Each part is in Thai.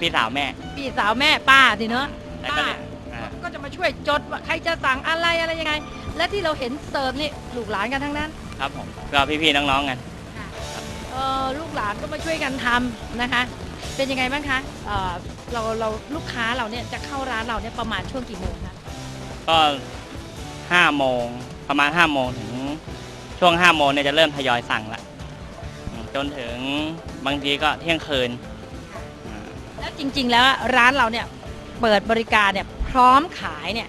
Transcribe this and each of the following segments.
พี่สาวแม่พี่สาวแม่ป้าสิเนอะแล้วก็เลยอ่าก็จะมาช่วยจดว่าใครจะสั่งอะไรอะไรยังไง และที่เราเห็นเสิร์ฟนี่ลูกหลานกันทั้งนั้นครับผมก็พี่ๆน้องๆกันเออลูกหลานก็มาช่วยกันทำนะคะ เป็นยังไงบ้างคะเออเราเราลูกค้าเราเนี่ยจะเข้าร้านเราเนี่ยประมาณช่วงกี่โมงคะก็ห้าโมงประมาณห้าโมงถึงช่วงห้าโมงเนี่ยจะเริ่มทยอยสั่งละอืมจนถึงบางทีก็เที่ยงคืนอ่าแล้ว จริง ๆ แล้วร้านเราเนี่ยเปิดบริการเนี่ยพร้อมขายเนี่ย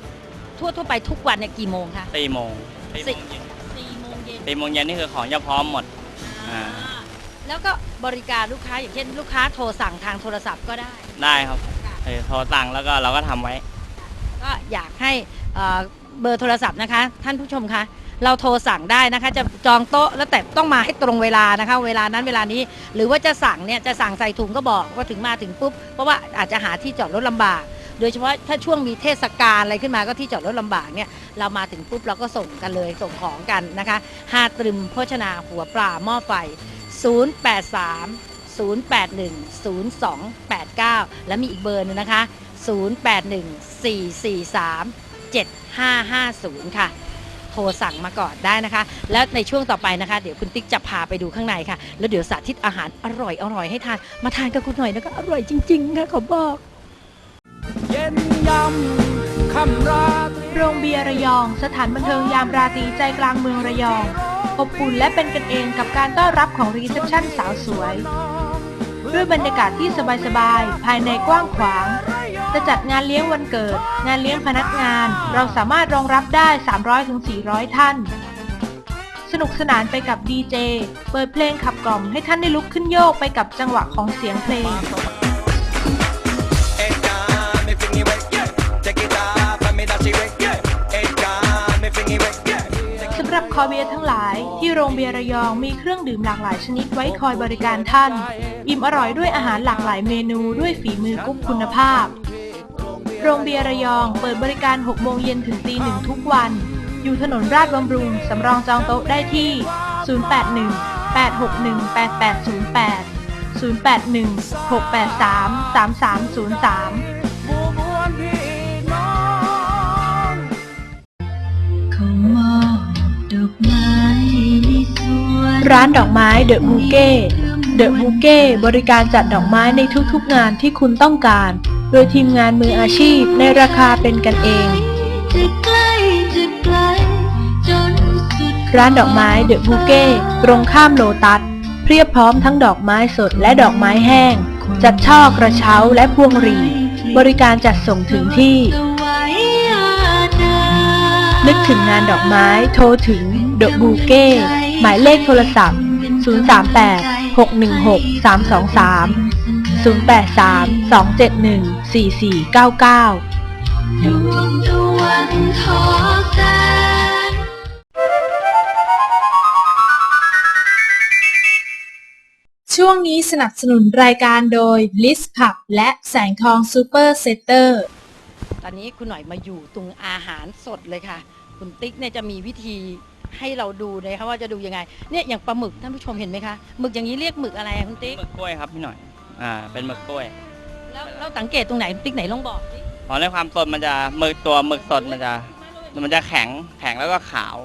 ทั่วทั่วๆไปทุกวันเนี่ยกี่โมงคะสี่โมงสี่สี่โมงเย็นสี่โมงเย็นสี่โมงเย็นนี่คือของจะพร้อมหมด อ่า แล้วก็บริการลูกค้าอย่างเช่น ลูกค้าโทรสั่งทางโทรศัพท์ก็ได้ ได้ครับเออโทรสั่งแล้วก็เราก็ทำไว้ ก็อยากให้เอ่อเบอร์โทรศัพท์นะคะ ท่านผู้ชมคะ เราโทรสั่งได้นะคะ จะจองโต๊ะแล้วแต่ต้องมาให้ตรงเวลานะคะ เวลานั้นเวลานี้ หรือว่าจะสั่งเนี่ยจะสั่งใส่ถุงก็บอกว่าถึงมาถึงปุ๊บเพราะว่าอาจจะหาที่จอดรถลำบาก โดยเฉพาะถ้าช่วงมีเทศกาลอะไรขึ้นมาก็ที่จอดรถลำบากเนี่ยเรามาถึงปุ๊บเราก็ส่งกันเลยส่งของกันนะคะหาตรึมโภชนาหัวปลาหม้อไฟ 083 081 0289 และมีอีกเบอร์หนึงนะคะ 081 443 7550 ค่ะ โทรสั่งมาก่อนได้นะคะ แล้วในช่วงต่อไปนะคะ เดี๋ยวคุณติ๊กจะพาไปดูข้างในค่ะ แล้วเดี๋ยวสาธิตอาหารอร่อยอร่อยให้ทาน มาทานกับคุณหน่อยนะคะอร่อยจริง ๆ ค่ะขอบอก เย็นยำคำราตรีโรงเบียร์ระยอง สถานบันเทิงยามราตรีใจกลางเมืองระยองอบอุ่นและเป็นกันเองกับการต้อนรับของรีเซพชันสาวสวย ด้วยบรรยากาศที่สบายๆ ภายในกว้างขวาง จะจัดงานเลี้ยงวันเกิด งานเลี้ยงพนักงาน เราสามารถรองรับได้ 300-400 ท่าน สนุกสนานไปกับดีเจ เปิดเพลงขับกล่อมให้ท่านได้ลุกขึ้นโยกไปกับจังหวะของเสียงเพลง สำหรับคอเบียทั้งหลายที่โรงเบียร์ระยองมีเครื่องดื่มหลากหลายชนิดไว้คอยบริการท่าน อิ่มอร่อยด้วยอาหารหลากหลายเมนูด้วยฝีมือกุ๊กคุณภาพ โรงเบียร์ระยองเปิดบริการ 6 โมงเย็นถึงตีหนึ่งทุกวัน อยู่ถนนราชบำรุง สำรองจองโต๊ะได้ที่ 081 861 8808 081 683 3303บูมวนพี่น้องร้านดอกไม้เดอะบูเก้ เดอะบูเก้บริการจัดดอกไม้ในทุกๆงานที่คุณต้องการ โดยทีมงานมืออาชีพในราคาเป็นกันเอง ร้านดอกไม้เดอะบูเก้ตรงข้ามโลตัสเพียบพร้อมทั้งดอกไม้สดและดอกไม้แห้ง จัดช่อกระเช้าและพวงหรีดบริการจัดส่งถึงที่ นึกถึงงานดอกไม้โทรถึงเดอะบูเก้หมายเลขโทรศัพท์ 038 616 323 083 271 4499ช่วงนี้สนับสนุนรายการโดย List Pub และแสงทองซูเปอร์เซตเตอร์ ตอนนี้คุณหน่อยมาอยู่ตรงอาหารสดเลยค่ะ คุณติ๊กเนี่ยจะมีวิธีให้เราดูเลยค่ะว่าจะดูยังไงเนี่ยอย่างปลาหมึกท่านผู้ชมเห็นไหมคะหมึกอย่างนี้เรียกหมึกอะไรอะคุณติ๊ก หมึกกล้วยครับพี่หน่อย อ่าเป็นหมึกกล้วยแล้วเราสังเกตตรงไหนคุณติ๊กไหนลองบอกสิเพราะในความสดมันจะหมึกตัวหมึกสดมันจะมันจะแข็งแข็งแล้วก็ขาว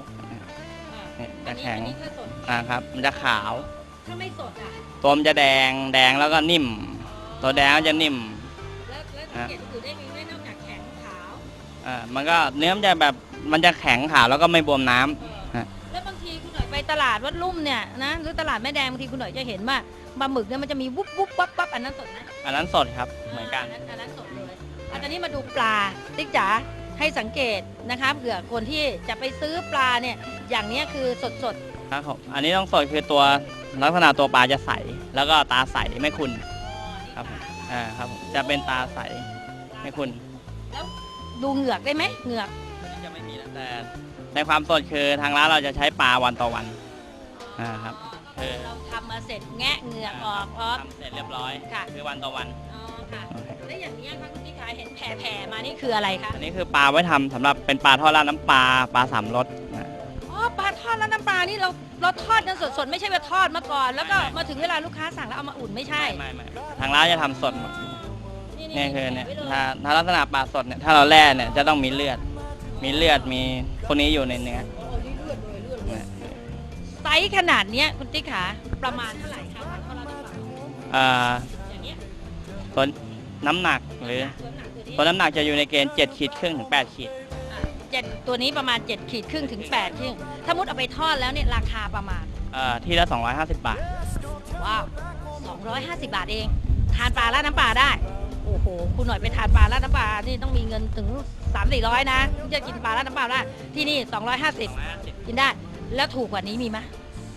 เนี่ยจะแข็งอันนี้คือสดอ่าครับ มันจะขาว ถ้าไม่สดอะตัวมันจะแดงแดงแล้วก็นิ่ม ตัวแดงก็จะนิ่มแล้วแล้วสังเกตอื่นได้ไหมไม่นอกจากแข็งขาวอ่ามันก็เนื้อมันจะแบบมันจะแข็งขาวแล้วก็ไม่บวมน้ำแล้วบางทีคุณหน่อยไปตลาดวัดลุ่มเนี่ยนะหรือตลาดแม่แดงบางทีคุณหน่อยจะเห็นว่า ปลาหมึกเนี่ยมันจะมีวุบวุบวับวับอันนั้นสดนะอันนั้นสดครับเหมือนกันอัอันนั้นสดเลยอันนี้มาดูปลาติ๊กจ๋าให้สังเกตนะคะเผื่อคนที่จะไปซื้อปลาเนี่ยอย่างเนี้ยคือสดสดครับผมอันนี้ต้องสดคือตัวลักษณะตัวปลาจะใส แล้วก็ตาใสไม่ขุ่นๆครับผมอ่าครับผมจะเป็นตาใสไม่ขุ่นแล้วดูเหงือกได้ไหมเหงือกจะไม่มีนะแต่ในความสดคือทางร้านเราจะใช้ปลาวันต่อวันอ่าครับ คือเราทำมาเสร็จแงะเหงือกออกพร้อมทำเสร็จเรียบร้อยค่ะ คือวันต่อวัน อ๋อค่ะโอเคแล้วอย่างนี้ยค่ะคุณที่ขายเห็นแผ่ๆมานี่คืออะไรคะอันนี้คือปลาไว้ทำสำหรับเป็นปลาทอดราดน้ำปลาปลาสามรสนะอ๋อปลาทอดแล้วน้ำปลานี่เราเราทอดกันสดๆไม่ใช่ว่าทอดมาก่อน แล้วก็มาถึงเวลาลูกค้าสั่งแล้วเอามาอุ่นไม่ใช่ ไม่ไม่ไม่ทางร้านจะทำสดหมดเนี่ยคือเนี่ยถ้าถ้าลักษณะปลาสดเนี่ยถ้าเราแล่เนี่ยจะต้องมีเลือด มีเลือดมีพวกนี้อยู่ในเนื้อเนี่ย ไซส์ขนาดเนี้ยคุณติ๊กขาประมาณเท่าไหร่คะวันเท่าไหร่ดีกว่าเอ่ออย่างเงี้ยส่วนน้ำหนักหรือส่วนหนักตัวนี้ส่วนน้ำหนักจะอยู่ในเกณฑ์7ขีดครึ่งถึง8ขีดอะเจ็ดตัวนี้ประมาณ7ขีดครึ่งถึง8ขีดถ้ามุดเอาไปทอดแล้วเนี่ยราคาประมาณเอ่อที่ละ 250 บาท ว้าว250 บาทเอง ทานปลาราดน้ำปลาได้ โอ้โหคุณหน่อยไปทานปลาราดน้ำปลานี่ต้องมีเงินถึง3 4 0 0นะถึงจะกินปลาราดน้ำปลาได้ที่นี่ 250 กินได้ แล้วถูกกว่านี้มีไหม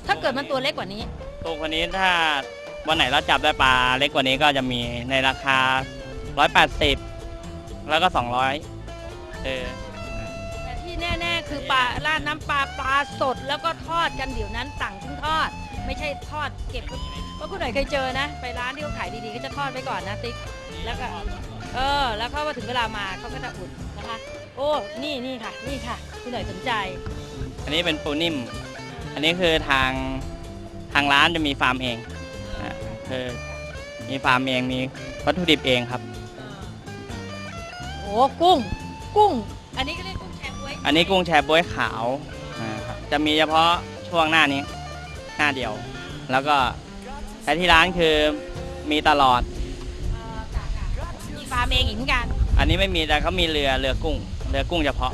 ถ้าเกิดมันตัวเล็กกว่านี้ตัวคนนี้ถ้าวันไหนเราจับได้ปลาเล็กกว่านี้ก็จะมีในราคา 180 แล้วก็ 200 เออ แต่ที่แน่ ๆ คือปลาราดน้ำปลาปลาสดแล้วก็ทอดกันเดี๋ยวนั้นสั่งซึ่งทอด ไม่ใช่ทอดเก็บเพราะคุณหน่อยเคยเจอนะ ไปร้านที่เขาขายดีๆก็จะทอดไว้ก่อนนะติ๊กแล้วก็เออ แล้วเขาพอถึงเวลามาเขาก็จะอุ่นนะคะ โอ้ นี่นี่ค่ะ นี่ค่ะ คุณหน่อยสนใจ อันนี้เป็นปูนิ่ม อันนี้คือทางทางร้านจะมีฟาร์มเองอะคือมีฟาร์มเองมีวัตถุดิบเองครับ โอ้กุ้ง กุ้ง อันนี้ก็เรียกกุ้งแชร์บ๊วยอันนี้กุ้งแชบ๊วยขาวนะครับจะมีเฉพาะช่วงหน้านี้หน้าเดียว แล้วก็แต่ที่ร้านคือมีตลอด เอ่อกะกะมีฟาร์มเองอีกเหมือนกันอันนี้ไม่มีแต่เขามีเรือเรือกุ้ง เรือกุ้งเฉพาะ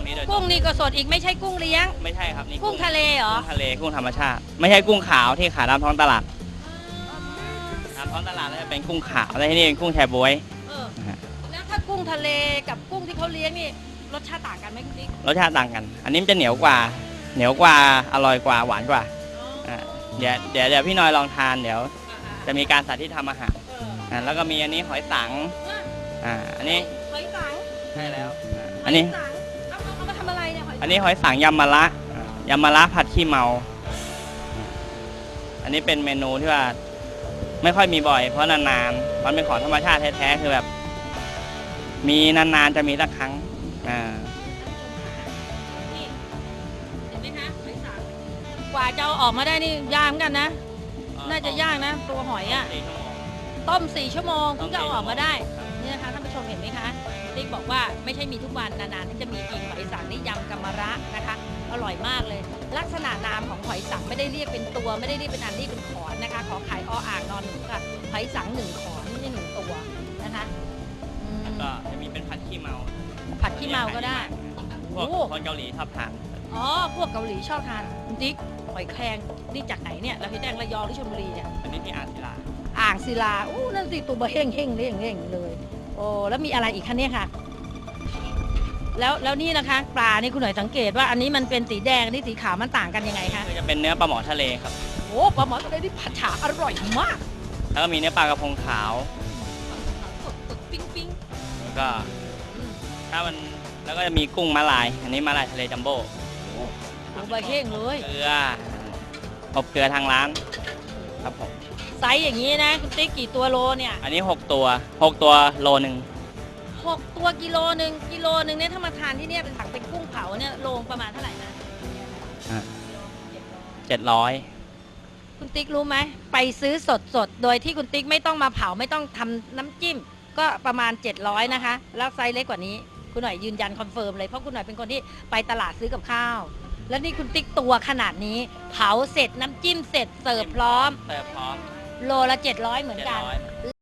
สำหรับจับพวกนี้โดยตรกุ้งนี่ก็สดอีกไม่ใช่กุ้งเลี้ยง ไม่ใช่ครับนี่กุ้งทะเลเหรอ กุ้งทะเลกุ้งธรรมชาติ ไม่ใช่กุ้งขาวที่ขายตามท้องตลาดตามท้องตลาดแล้วจะเป็นกุ้งขาวแต่ที่นี่เป็นกุ้งแชบ๊วย เออนะฮะ แล้วถ้ากุ้งทะเลกับกุ้งที่เขาเลี้ยงนี่รสชาติต่างกันไหมคุณติ๊กรสชาติต่างกัน อันนี้มันจะเหนียวกว่า เหนียวกว่าอร่อยกว่าหวานกว่าอ่าเดี๋ยวเดี๋ยวเดี๋ยวพี่น้อยลองทานเดี๋ยว จะมีการสาธิตทำอาหารอ่าแล้วก็มีอันนี้หอยสังอ่าอันนี้หอยสังใช่แล้วอ่าอันนี้หยสัง อะไรเนี่ยหอยสังอันนี้หอยสังยำมะระอ่ายำมะระผัดขี้เมา อันนี้เป็นเมนูที่ว่าไม่ค่อยมีบ่อย เพราะนานๆ มันเป็นของธรรมชาติแท้ๆ คือแบบ มีนานๆ จะมีสักครั้ง อ่า นี่เห็นไหมคะหอยสังกว่าจะเอาออกมาได้นี่ยากเหมือนกันนะ น่าจะยากนะ ตัวหอยอะสี่ชั่วโมงต้มสี่ชั่วโมงต้ถึมงจะเอาออกมาได้ครับนี่นะคะท่านผู้ชมเห็นไหมคะติ๊กบอกว่าไม่ใช่มีทุกวันนานๆที่จะมีกินหอยสัง ร่อยมากเลย ลักษณะนามของหอยสังไม่ได้เรียกเป็นตัว ไม่ได้เรียกเป็นอันเรียกเป็นขอนนะคะ ขอขายออ่างนอนหนูค่ะหอยสังหนึ่งขอนไม่ใช่หนึ่งตัวนะคะอืมก็จะมีเป็นผัดขี้เมาผัดขี้เมาก็ได้ พวกโอ้ คนเกาหลีชอบทานอ๋อพวกเกาหลีชอบทานคุณติ๊กหอยแครงนี่จากไหนเนี่ยเราเห็นแดงระยองหรือชลบุรีเนี่ย อันนี้ที่อ่างศิลาอ่างศิลาอู้นั่นสิตัวเบะเฮงเฮงเร่งเร่งเลย โอ้ แล้วมีอะไรอีกคะเนี่ยค่ะ แล้วแล้วนี่นะคะ ปลานี่คุณหน่อยสังเกตว่าอันนี้มันเป็นสีแดงอันนี่สีขาวมันต่างกันยังไงคะคือจะเป็นเนื้อปลาหมอทะเลครับ โอ้ปลาหมอทะเลที่ผัดฉาอร่อยมากแล้วก็มีเนื้อปลากระพงขาวสดสดปิ้งปิ้งแล้วก็ถ้ามันแล้วก็จะมีกุ้งมาลาย อันนี้มาลายทะเลจัมโบ้ตัวเบะเฮงเลยเกลืออบเกลือทางร้าน ครับผมไซส์อย่างนี้นะ คุณติ๊กกี่ตัวโลเนี่ย อันนี้ 6 ตัว 6 ตัวโลหนึ่ง หกตัวกิโลหนึ่งกิโลหนึ่งเนี่ยถ้ามาทานที่เนี่ยเป็นถังเป็นกุ้งเผาเนี่ยโลประมาณเท่าไหร่นะ700คุณติ๊กรู้ไหมไปซื้อสดสดๆโดยที่คุณติ๊กไม่ต้องมาเผาไม่ต้องทำน้ำจิ้ม ก็ประมาณ 700 นะคะ แล้วไซส์เล็กกว่านี้ คุณหน่อยยืนยันคอนเฟิร์มเลยเพราะคุณหน่อยเป็นคนที่ไปตลาดซื้อกับข้าว แล้วนี่คุณติ๊กตัวขนาดนี้ เผาเสร็จน้ำจิ้มเสร็จเสิร์ฟพร้อมเสิร์ฟพร้อมโลละ 700 เหมือนกัน700